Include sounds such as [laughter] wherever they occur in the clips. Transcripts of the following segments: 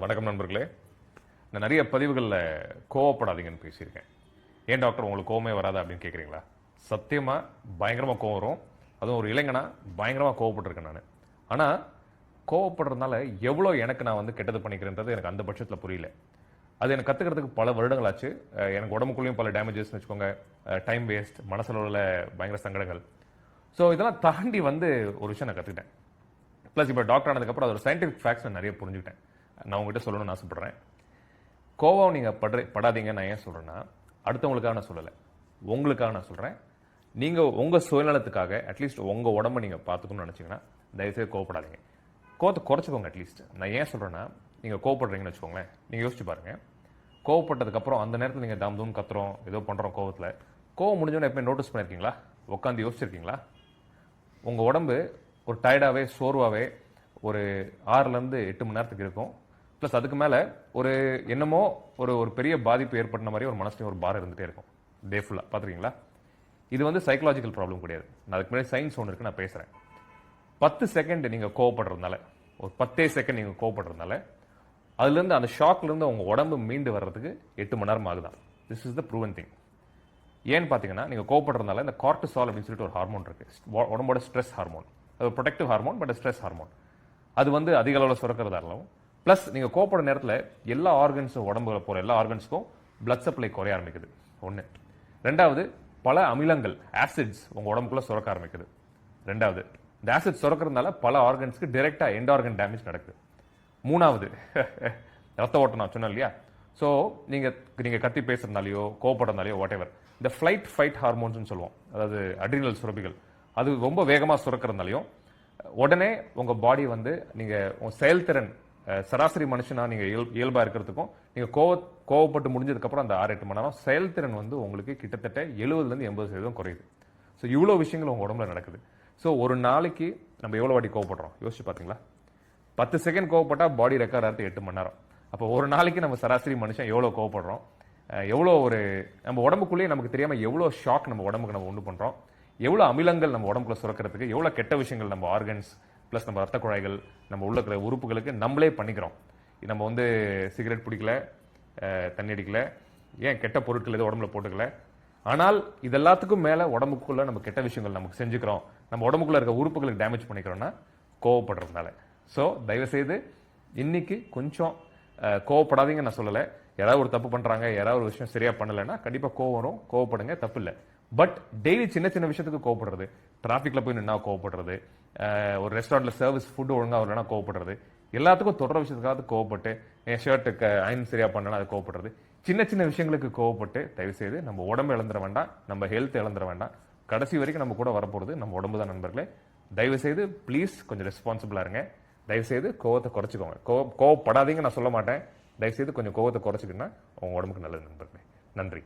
வணக்கம் நண்பர்களே. நான் நிறைய பதிவுகளில் கோவப்படாதீங்கன்னு பேசியிருக்கேன். ஏன் டாக்டர் உங்களுக்கு கோவமே வராதா அப்படின்னு கேட்குறீங்களா சத்தியமாக பயங்கரமாக கோவம் வரும். அதுவும் ஒரு இளைஞனா பயங்கரமாக கோவப்பட்டிருக்கேன் நான். ஆனால் கோவப்படுறதுனால எவ்வளோ எனக்கு நான் வந்து கெட்டது பண்ணிக்கிறேன்றது எனக்கு அந்த பட்சத்தில் புரியல. அது எனக்கு கற்றுக்கிறதுக்கு பல வருடங்கள் ஆச்சு எனக்கு உடம்புக்குள்ளேயும் பல டேமேஜஸ்னு வச்சுக்கோங்க. டைம் வேஸ்ட் மனசளவில் பயங்கர சங்கடங்கள். ஸோ இதெல்லாம் தாண்டி வந்து ஒரு விஷயம் நான் கற்றுக்கிட்டேன் ப்ளஸ் இப்போ டாக்டர் ஆனதுக்கப்புறம் அதோட சயின்டிஃபிக் ஃபேக்ட்ஸ் நான் நிறைய புரிஞ்சுக்கிட்டேன். நான் உங்ககிட்ட சொல்லணும்னு ஆசைப்படுறேன். கோவம் நீங்கள் படுற படாதீங்க நான் ஏன் சொல்கிறேன்னா அடுத்தவங்களுக்காக நான் சொல்லலை. உங்களுக்காக நான் சொல்கிறேன் நீங்கள் உங்கள் சுயநலத்துக்காக அட்லீஸ்ட் உங்கள் உடம்ப நீங்கள் பார்த்துக்கணும்னு நினச்சிங்கன்னா தயவுசெய்து கோவப்படாதீங்க. கோவத்தை குறைச்சிக்கோங்க அட்லீஸ்ட் நான் ஏன் சொல்கிறேன்னா நீங்கள் கோவப்படுறீங்கன்னு வச்சுக்கோங்களேன். நீங்கள் யோசிச்சு பாருங்கள் கோவப்பட்டதுக்கப்புறம் அந்த நேரத்தில் நீங்கள் தாம் தூம் கத்துறோம் ஏதோ பண்ணுறோம் கோவத்தில். கோவம் முடிஞ்சோன்னு எப்பவுமே நோட்டீஸ் பண்ணியிருக்கீங்களா உட்காந்து யோசிச்சிருக்கீங்களா? உங்கள் உடம்பு ஒரு டயர்டாகவே சோர்வாகவே ஒரு ஆறுலேருந்து எட்டு மணி நேரத்துக்கு இருக்கும். ப்ளஸ் அதுக்கு மேலே ஒரு என்னமோ ஒரு ஒரு பெரிய பாதிப்பு ஏற்பட்ட மாதிரி ஒரு மனசுலையும் ஒரு பாரம் இருந்துகிட்டே இருக்கும். டே ஃபுல்லாக பார்த்துருக்கீங்களா இது வந்து சைக்கலாஜிக்கல் ப்ராப்ளம் கிடையாது. நான் அதுக்கு முன்னாடி சயின்ஸ் ஒன்று இருக்கு நான் பேசுகிறேன் பத்து செகண்ட் நீங்கள் கோவப்படுறதுனால ஒரு பத்தே செகண்ட் நீங்கள் கோவப்படுறதுனால அதுலேருந்து அந்த ஷாக்லேருந்து உங்கள் உடம்பு மீண்டு வர்றதுக்கு எட்டு மணி நேரம் ஆகுதான் this is the proven thing ஏன்னு பார்த்தீங்கன்னா நீங்கள் கோவப்படுறதுனால இந்த கார்டிசால் அப்படின்னு சொல்லிட்டு ஒரு ஹார்மோன் இருக்குது உடம்போட ஸ்ட்ரெஸ் ஹார்மோன் அது protective hormone but stress hormone அது வந்து அதிக அளவில் சுரக்கிறதாலும் ப்ளஸ் நீங்கள் கோவப்படுற நேரத்தில் எல்லா ஆர்கன்ஸும் உடம்புல போகிற எல்லா ஆர்கன்ஸுக்கும் பிளட் சப்ளை குறைய ஆரம்பிக்குது. ஒன்று ரெண்டாவது பல அமிலங்கள் ஆசிட்ஸ் உங்கள் உடம்புக்குள்ளே சுரக்க ஆரம்பிக்குது. ரெண்டாவது இந்த ஆசிட் சுரக்கிறதுனால பல ஆர்கன்ஸ்க்கு டைரெக்டாக எண்ட் ஆர்கன் டேமேஜ் நடக்குது. மூணாவது [laughs] ரத்த ஓட்டம் நான் சொன்னேன் இல்லையா? ஸோ நீங்கள் நீங்கள் கத்தி பேசுறதுனாலையோ கோப்படுறதுனாலையோ வாட் எவர் இந்த ஃப்ளைட் ஃபைட் ஹார்மோன்ஸ்னு சொல்லுவோம். அதாவது அட்ரினல் சுரப்பிகள். அது ரொம்ப வேகமாக சுரக்கிறதுனாலையும் உடனே உங்கள் பாடி வந்து நீங்கள் உங்கள் செயல்திறன் சராசரி மனுஷனா நீங்கள் இயல் இயல்பாக இருக்கிறதுக்கும் நீங்கள் கோவ கோவப்பட்டு முடிஞ்சதுக்கப்புறம் அந்த ஆறு எட்டு மணி நேரம் செயல்திறன் வந்து உங்களுக்கு கிட்டத்தட்ட எழுபதுலேருந்து எண்பது சதவீதம் குறையுது. ஸோ இவ்வளோ விஷயங்கள் உங்கள் உடம்புல நடக்குது. ஸோ ஒரு நாளைக்கு நம்ம எவ்வளோ வாட்டி கோவப்படுறோம்? யோசிச்சு பார்த்தீங்களா பத்து செகண்ட் கோவப்பட்டால் பாடி ரெக்கார்ட் ஆகிறது எட்டு மணி நேரம். அப்போ ஒரு நாளைக்கு நம்ம சராசரி மனுஷன் எவ்வளோ கோவப்படுறோம்? எவ்வளோ ஒரு நம்ம உடம்புக்குள்ளேயே நமக்கு தெரியாமல் எவ்வளோ ஷாக் நம்ம உடம்புக்கு நம்ம உண்டு பண்ணுறோம் எவ்வளோ அமிலங்கள் நம்ம உடம்புல சுரக்கிறதுக்கு எவ்வளோ கெட்ட விஷயங்கள் நம்ம ஆர்கன்ஸ் ப்ளஸ் நம்ம ரத்த குழாய்கள் நம்ம உள்ள இருக்கிற உறுப்புகளுக்கு நம்மளே பண்ணிக்கிறோம். நம்ம வந்து சிகரெட் பிடிக்கல தண்ணி அடிக்கல ஏன் கெட்ட பொருட்கள் எதுவும் உடம்புல போட்டுக்கல? ஆனால் இது எல்லாத்துக்கும் மேலே உடம்புக்குள்ளே நம்ம கெட்ட விஷயங்கள் நமக்கு செஞ்சுக்கிறோம். நம்ம உடம்புக்குள்ளே இருக்க உறுப்புகளுக்கு டேமேஜ் பண்ணிக்கிறோம்னா கோவப்படுறதுனால. ஸோ தயவுசெய்து இன்னைக்கு கொஞ்சம் கோவப்படாதீங்கன்னு கோவப்படாதீங்க நான் சொல்லலை. யாராவது ஒரு தப்பு பண்ணுறாங்க யாராவது ஒரு விஷயம் சரியாக பண்ணலைன்னா கண்டிப்பாக கோவம் வரும் கோவப்படுங்க தப்பு இல்லை பட் டெய்லி சின்ன சின்ன விஷயத்துக்கு கோவப்படுறது. டிராஃபிக்ல போய் நின்னா கோவப்படுறது. ஒரு ரெஸ்டாரண்ட்ல சர்வீஸ் ஃபுட் ஒழுங்காக வரலன்னா கோவப்படுறது. எல்லாத்துக்கும் தொடர விஷயத்துக்காவது கோவப்பட்டு என் ஷர்ட்டுக்கு அயன் சரியா பண்ணனா அது கோவப்படுறது. சின்ன சின்ன விஷயங்களுக்கு கோவப்பட்டு தயவு செய்து நம்ம உடம்பு இழந்துட வேண்டாம். நம்ம ஹெல்த் இழந்துட வேண்டாம். கடைசி வரைக்கும் நம்ம கூட வரப்போகிறது நம்ம உடம்பு தான் நண்பர்களே. தயவு செய்து ப்ளீஸ் கொஞ்சம் ரெஸ்பான்சிபிளாக இருங்க. தயவு செய்து கோவத்தை குறைச்சிக்கோங்க. கோ கோவப்படாதீங்க நான் சொல்ல மாட்டேன். தயவு செய்து கொஞ்சம் கோவத்தை குறைச்சிக்கணும்னா உங்க உடம்புக்கு நல்லது நண்பர்களே. நன்றி.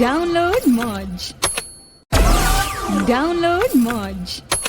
Download Modge. Download Modge.